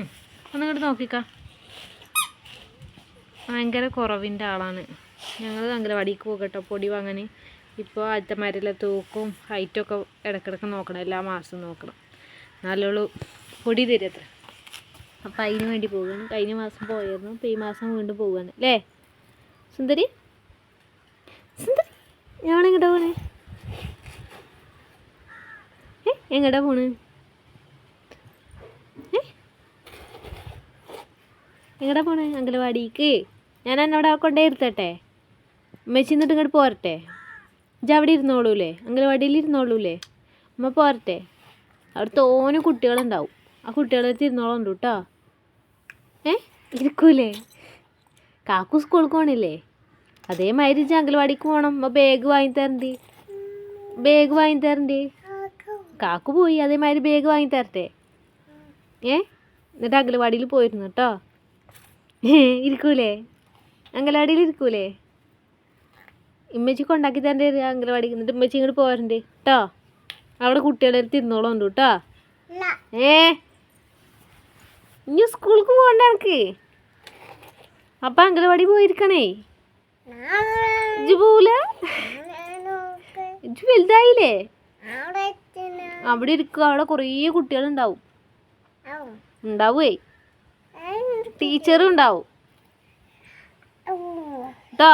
ഒന്നിങ്ങോട്ട് നോക്കിക്ക. ഭയങ്കര കുറവിന്റെ ആളാണ്. ഞങ്ങൾ അംഗനവാടിക്ക് പോകട്ടോ പൊടി വാങ്ങാൻ ഇപ്പോൾ ആദ്യത്തെ മരയിലെ തൂക്കും ഹൈറ്റൊക്കെ ഇടയ്ക്കിടയ്ക്ക് നോക്കണം എല്ലാ മാസവും നോക്കണം. നല്ലോളൂ പൊടി തരത്ര അപ്പം അതിന് വേണ്ടി പോവുകയാണ് കഴിഞ്ഞ മാസം പോയായിരുന്നു അപ്പോൾ ഈ മാസം വീണ്ടും പോവുകയാണ് അല്ലേ? സുന്ദരി? സുന്ദരി എങ്ങോട്ടാണ് പോണേ? എങ്ങോട്ടാ പോണ് ഏ എങ്ങടാ പോണേ? അങ്കലവാടിക്ക് ഞാൻ എന്നോട് കൊണ്ടേ ഇരുത്തട്ടെ. ഉമ്മച്ചി എന്നിട്ട് ഇങ്ങോട്ട് പോരട്ടെ. ഇജ അവിടെ ഇരുന്നോളൂലേ? അങ്കലവാടിയിൽ ഇരുന്നോളൂലേ? അമ്മ പോരട്ടെ. അവിടെ തോനെ കുട്ടികളുണ്ടാവും. ആ കുട്ടികളെ ഇരുന്നോളുണ്ട് കേട്ടോ. ഏ? ഇരിക്കൂലേ? കാക്കു സ്കൂളിൽ പോണില്ലേ? അതേമാതിരി മാതിരി അങ്കലവാടിക്ക് പോകണം അമ്മ ബാഗ് വാങ്ങി തരണ്ടി. ബാഗ് വാങ്ങി തരണ്ടി. കാക്കു പോയി. അതേമാതിരി ബാഗ് വാങ്ങി തരട്ടെ. ഏ? എന്നിട്ട് അങ്കലവാടിയിൽ പോയിരുന്നു കേട്ടോ. ഇരിക്കൂലേ? അങ്കലവാടിയിൽ ഇരിക്കൂലേ? ഇമ്മച്ചി കൊണ്ടാക്കി തരണ്ടേ അങ്കലവാടിക്ക് എന്നിട്ട് ഇമ്മച്ചി ഇങ്ങോട്ട് പോരണ്ട്. കേട്ടോ അവിടെ കുട്ടികളെ തിന്നോളൂ ഉണ്ട് കേട്ടോ ഏ? ഇനി സ്കൂൾക്ക് പോകണ്ട എനിക്ക്? അപ്പം അങ്കലവാടി പോയിരിക്കണേ. ഇജ്ജ് പോവില്ല ഇജ്ജ് വലുതായില്ലേ? അവിടെ ഇരിക്കുക അവിടെ കുറേ കുട്ടികളുണ്ടാവും. ഉണ്ടാവുവേ. ടീച്ചറും ഉണ്ടാവും. കേട്ടോ